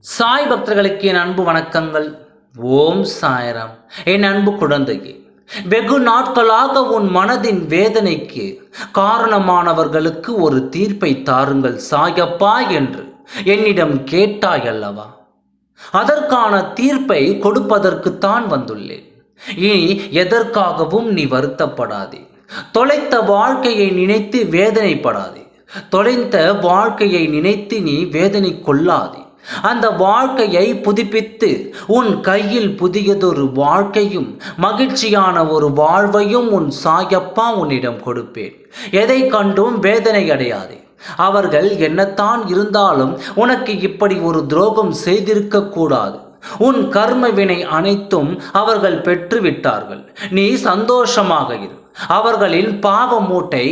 சாய் பக்தர்களுக்கு என் அன்பு வணக்கங்கள். ஓம் சாயரம். என் அன்பு குழந்தையே வெகு நாட்களாக உன் மனதின் வேதனைக்கு காரணமானவர்களுக்கு ஒரு தீர்ப்பை தாருங்கள் சாயப்பா என்று என்னிடம் கேட்டாய் அல்லவா அதற்கான தீர்ப்பை கொடுப்பதற்குத்தான் வந்துள்ளேன். இனி எதற்காகவும் நீ வருத்தப்படாதே. தொலைத்த வாழ்க்கையை நினைத்து வேதனைப்படாதே. தொலைந்த வாழ்க்கையை நினைத்து நீ வேதனை கொள்ளாதே அந்த வாழ்க்கையை புதுப்பித்து உன் கையில் புதியதொரு வாழ்க்கையும் மகிழ்ச்சியான ஒரு வாழ்வையும் உன் சாயப்பா உன்னிடம் கொடுப்பேன். எதை கண்டும் வேதனை அடையாதே. அவர்கள் என்னத்தான் இருந்தாலும் உனக்கு இப்படி ஒரு துரோகம் செய்திருக்க கூடாது. உன் கர்ம வினை அனைத்தும் அவர்கள் பெற்றுவிட்டார்கள். நீ சந்தோஷமாக இரு. அவர்களின் பாவ மூட்டை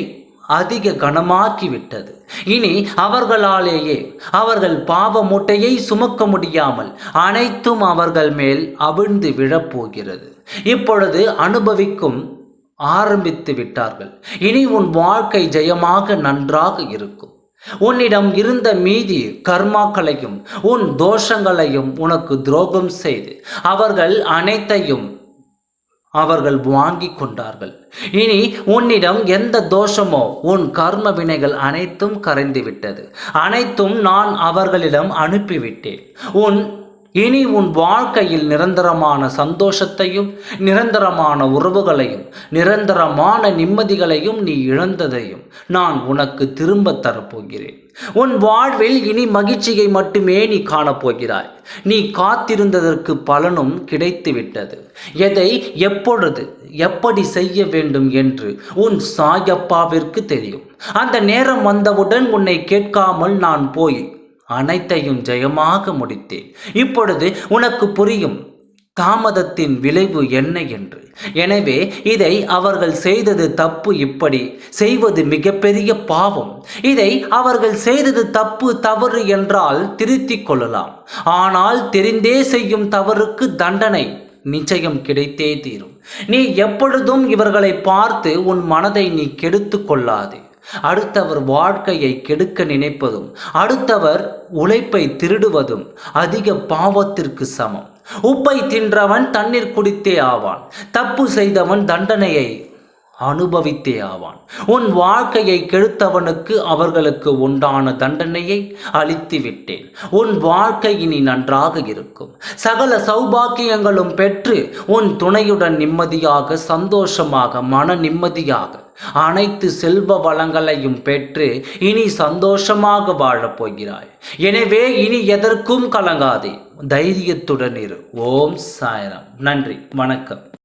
அதிக கனமாக்கி விட்டது இனி அவர்களாலேயே அவர்கள் பாவ மூட்டையை சுமக்க முடியாமல் அனைத்தும் அவர்கள் மேல் அவிழ்ந்து விழப்போகிறது. இப்பொழுது அனுபவிக்கும் ஆரம்பித்து விட்டார்கள். இனி உன் வாழ்க்கை ஜெயமாக நன்றாக இருக்கும். உன்னிடம் இருந்த மீதி கர்மாக்களையும் உன் தோஷங்களையும் உனக்கு துரோகம் செய்து அவர்கள் அனைத்தையும் அவர்கள் வாங்கி கொண்டார்கள். இனி உன்னிடம் எந்த தோஷமோ உன் கர்ம வினைகள் அனைத்தும் கரைந்து விட்டது அனைத்தும் நான் அவர்களிடம் அனுப்பிவிட்டேன். உன் இனி உன் வாழ்க்கையில் நிரந்தரமான சந்தோஷத்தையும் நிரந்தரமான உறவுகளையும் நிரந்தரமான நிம்மதிகளையும் நீ இழந்ததையும் நான் உனக்கு திரும்ப தரப்போகிறேன். உன் வாழ்வில் இனி மகிழ்ச்சியை மட்டுமே நீ காணப்போகிறாய். நீ காத்திருந்ததற்கு பலனும் கிடைத்துவிட்டது. எதை எப்பொழுது எப்படி செய்ய வேண்டும் என்று உன் சாயப்பாவிற்கு தெரியும். அந்த நேரம் வந்தவுடன் உன்னை கேட்காமல் நான் போய் அனைத்தையும் ஜெயமாக முடித்தேன். இப்பொழுது உனக்கு புரியும் தாமதத்தின் விளைவு என்ன என்று. எனவே இதை அவர்கள் செய்தது தப்பு இப்படி. செய்வது மிகப்பெரிய பாவம். இதை அவர்கள் செய்தது தப்பு தவறு என்றால் திருத்திக் கொள்ளலாம். ஆனால் தெரிந்தே செய்யும் தவறுக்கு தண்டனை நிச்சயம் கிடைத்தே தீரும். நீ எப்பொழுதும் இவர்களை பார்த்து உன் மனதை நீ கெடுத்து கொள்ளாதே. அடுத்தவர் வாழ்க்கையை கெடுக்க நினைப்பதும் அடுத்தவர் உழைப்பை திருடுவதும் அதிக பாவத்திற்கு சமம். உப்பை தின்றவன் தண்ணீர் குடித்தே ஆவான். தப்பு செய்தவன் தண்டனையை அனுபவித்தே ஆவான். உன் வாழ்க்கையை கெடுத்தவனுக்கு அவர்களுக்கு உண்டான தண்டனையை அளித்து விட்டேன். உன் வாழ்க்கை இனி நன்றாக இருக்கும். சகல சௌபாக்கியங்களும் பெற்று உன் துணையுடன் நிம்மதியாக சந்தோஷமாக மன நிம்மதியாக அனைத்து செல்வ வளங்களையும் பெற்று இனி சந்தோஷமாக வாழப் போகிறாய். எனவே இனி எதற்கும் கலங்காதே. தைரியத்துடன் இரு. ஓம் சாயரம். நன்றி. வணக்கம்.